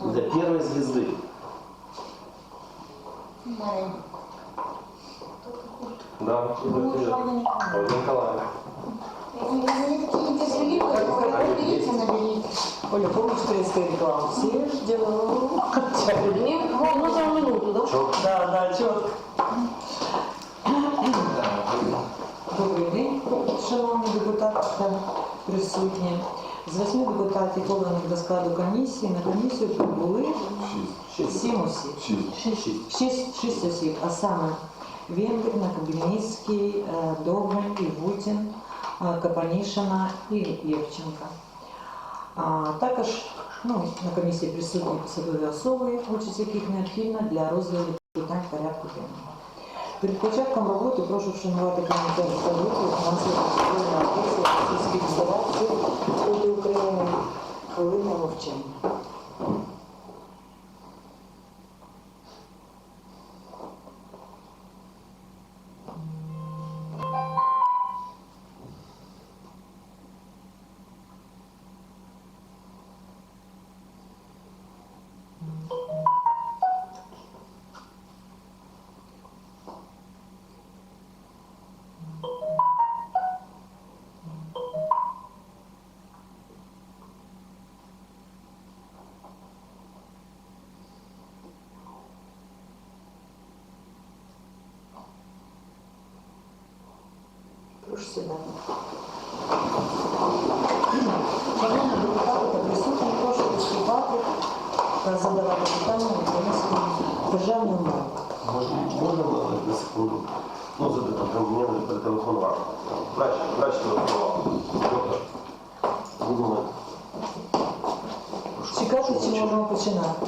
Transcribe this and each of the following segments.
До первой звезды. Да. Да, ну, вперед. Ольга Оля, помнишь советская реклама? Все делают. Вам нужно минуту, да? Четко. Да, да, четко. Добрый день, шановний депутат. Присутні. З восьми депутатів, обраних до складу комісії, на комісію прибули сім осіб. Шість. Шість, осіб, а саме Венгрина, Кабельницький, е, Довгань, Івутін, е, Капанішина і Євченка. А також ну, на комісії присутні посадові особи, участь яких необхідна для розгляду питань порядку денного. Перед початком роботи прошу вшанувати комітет Прошу сідати. Шановні депутати та присутні, прошу виступати та задавати питання української державної мови. Можна, можна на секунду? Ну, задати там мені перетелефонувати. Краще, краще телефонувати. Доктор. Один момент. Чи кажуть, чи можемо починати?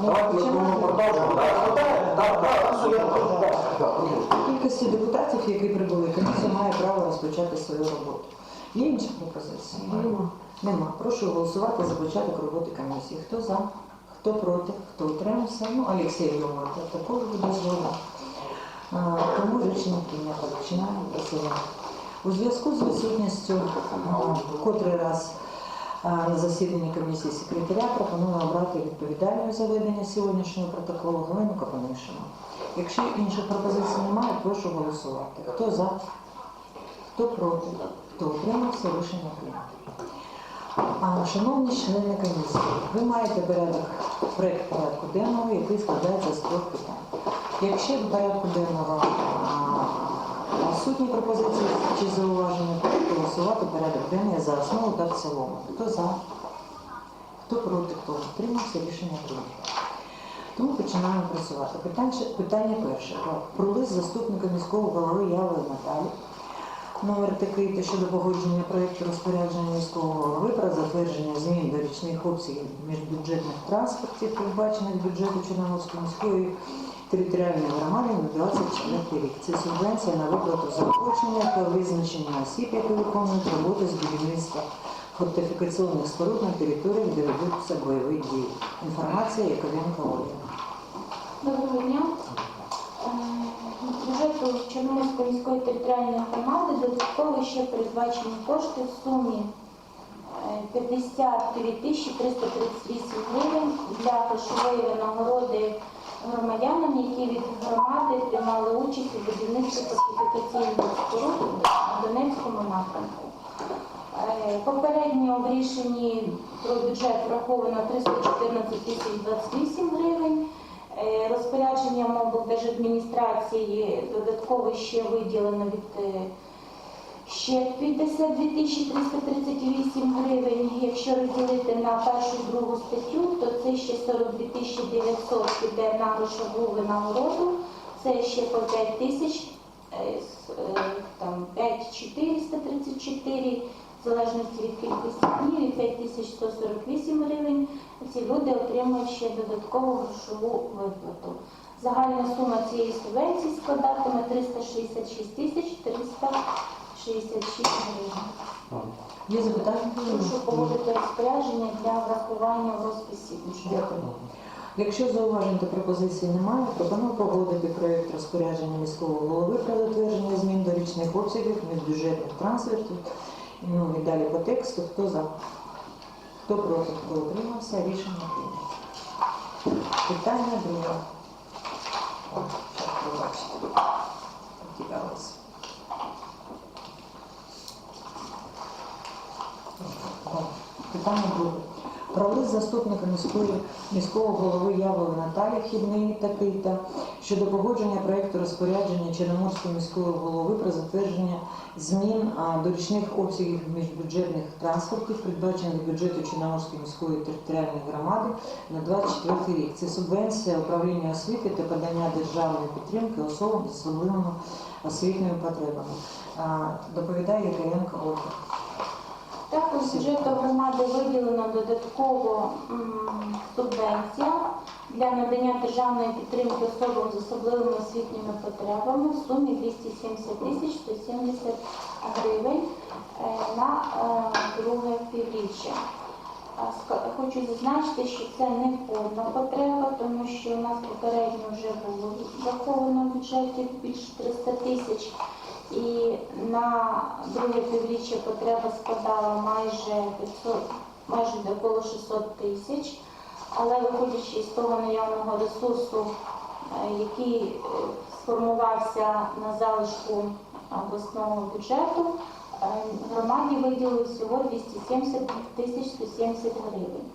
Давайте ми будемо продовжувати. Так, так, так, так, все, я так, так, так. Кількості депутатів, які прибули, комісія має право розпочати свою роботу. Є інші пропозиції? Нема. Нема. Прошу голосувати за початок роботи комісії. Хто за, хто проти, хто утримався? Ну, Олексій Йомар, також буде згода. Тому рішення прийнято. Починаємо працювати. У зв'язку з відсутністю котрий раз на засіданні комісії секретаря пропоную обрати відповідальною за ведення сьогоднішнього протоколу Галину Капанишину. Якщо інших пропозицій немає, прошу голосувати. Хто за, хто проти, хто утримався, рішення прийнято. Шановні члени комісії, ви маєте порядок, проект порядку денного, який складається з трьох питань. Якщо в порядку денного відсутні пропозиції чи зауваження, прошу голосувати порядок денний за основу та в цілому. Хто за, хто проти, хто утримався, рішення прийнято. Тому починаємо працювати. Питання, перше. Про лист заступника міського голови Явої Наталі. Номер такий та щодо погодження проєкту розпорядження міського голови про затвердження змін до річних обсягів міжбюджетних транспортів, передбачених бюджету Чорноморської міської територіальної громади на 24 рік. Це субвенція на виплату заохочення та визначення осіб, які виконують роботи з будівництва фортифікаційних споруд на територіях, де ведуться бойові дії. Інформація Яковенко Ольга. Доброго дня. Е, Бюджету Чорноморської міської територіальної громади додатково ще передбачені кошти в сумі е, 52 тисячі 338 гривень для грошової винагороди громадянам, які від громади приймали участь у будівництві фортифікаційних споруд на Донецькому напрямку. Е, Попередньо в рішенні про бюджет враховано 314 тисяч 28 гривень. Е, Розпорядженням облдержадміністрації додатково ще виділено від е, ще 52 тисячі 338 гривень. Якщо розділити на першу другу статтю, то це ще 42 тисячі 900 піде на грошову винагороду. Це ще по 5 тисяч, е, там 5434, в залежності від кількості днів, і 5148 гривень. Ці люди отримують ще додаткову грошову виплату. Загальна сума цієї субвенції складатиме 366 тисяч 366 гривень. Є запитання? Прошу погодити розпорядження для врахування в розписі бюджету. Дякую. Якщо зауважень та пропозицій немає, пропоную погодити проєкт розпорядження міського голови про затвердження змін до річних обсягів міжбюджетних трансфертів Ну і далі по тексту, хто за? Хто проти, хто утримався, рішення прийнято. Питання друге. О, щас побачите. Потерялась. Так, Питання друге. Про лист заступника міської, міського голови Явої Наталії Хідної та Кита щодо погодження проєкту розпорядження Чорноморської міської голови про затвердження змін до річних обсягів міжбюджетних транспортів, передбачених бюджету Чорноморської міської територіальної громади на 24 рік. Це субвенція управління освіти та подання державної підтримки особам з особливими освітніми потребами. Доповідає Єренко Ольга. Також з бюджету громади виділено додатково субвенція для надання державної підтримки особам з особливими освітніми потребами в сумі 270 тисяч 170 гривень е, на е, друге півріччя. Хочу зазначити, що це не повна потреба, тому що у нас попередньо вже було враховано в бюджеті більше 300 тисяч. І на друге півріччя потреба складала майже 500, майже довкола 600 тисяч. Але виходячи з того наявного ресурсу, е, який е, сформувався на залишку обласного бюджету, е, громаді виділили всього 270 тисяч 170 гривень.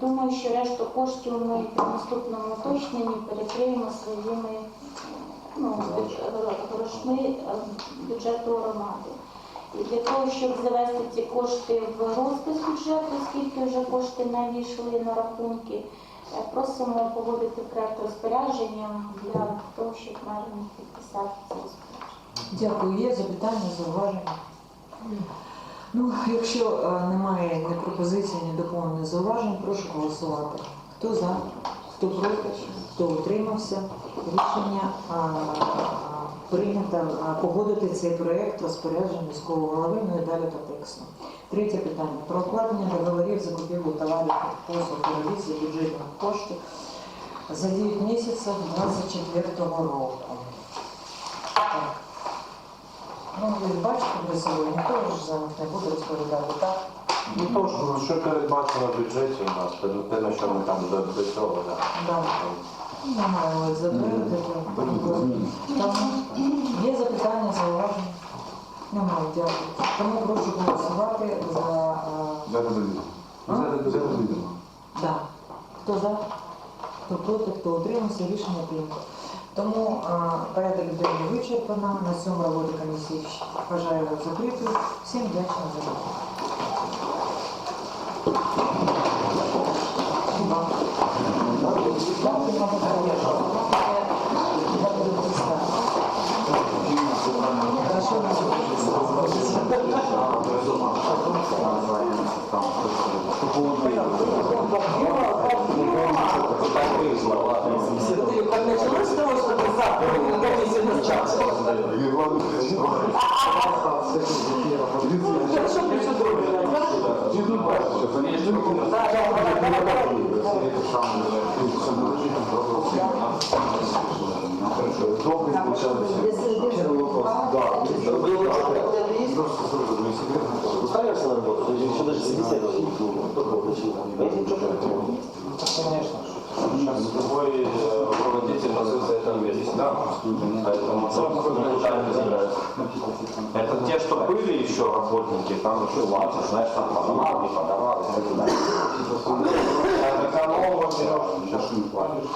Думаю, що решту коштів ми при наступному уточненні перекриємо своїми ну, грошми е, бюджету громади. І для того, щоб завести ці кошти в розпис бюджету, оскільки вже кошти надійшли на рахунки, е, просимо погодити проект розпорядження для того, щоб мером підписати це розпорядження. Дякую. Є запитання, зауваження? Ну, якщо е, немає ні пропозицій, ні доповнень, ні зауважень, прошу голосувати. Хто за, хто проти, хто утримався. Рішення прийнято погодити цей проєкт розпорядження міського голови, ну і далі по тексту. Третє питання. Про укладення договорів закупівлю товарів послуг за бюджетних коштів за 9 місяців 2024 року. Так. Ну, ви бачите, ви собою, ніхто ж за не буде розповідати, так? Ну то ж, що передбачено в бюджеті у нас, те, те, на що ми там до, до цього, да. Да. Немає ось затвердити. Є запитання, зауваження? Немає, дякую. Тому прошу голосувати за... е, За довідомо. За довідомо. Да. Хто за, хто проти, хто утримався, рішення прийнято. Тому порядок денний вичерпано. На цьому роботу комісії бажаю вас закрити. Всім вдячна за роботу. Началось с что ты завтра на комиссию назначался. Хорошо, причем другое. Да, да, да, да, да. Устраиваешься на работу? Ты еще даже собеседовать только начинал. Конечно. Сейчас любой э, руководитель находится это месте, да? Поэтому. Это те, что были еще работники, там еще платят, знаешь, там подавал, не подавал, и так далее. А это кого вот берешь? Сейчас не платишь.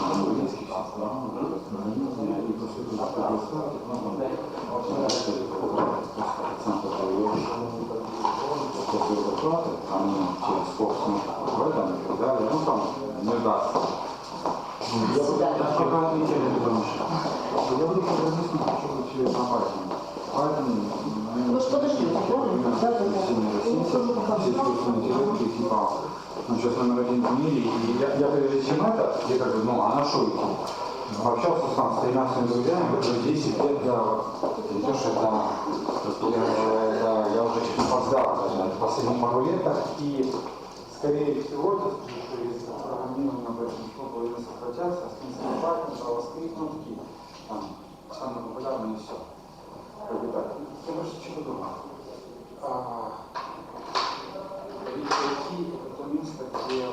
там через собственных в этом и так далее, ну там не даст. Ну что подожди, сейчас номер один в мире, и я, я прежде чем это, я как бы, ну, а на шутку. Пообщался сам с 13 друзьями, уже 10 лет, я это я, я, я уже чуть опоздал даже на последних пару и скорее всего, это, что если программирование об этом шло, должно сократятся, остается Python, JavaScript, ну, такие, там, самые популярные и все. Как бы так. Я больше чего думаю. а, Великое Ки – это то место, где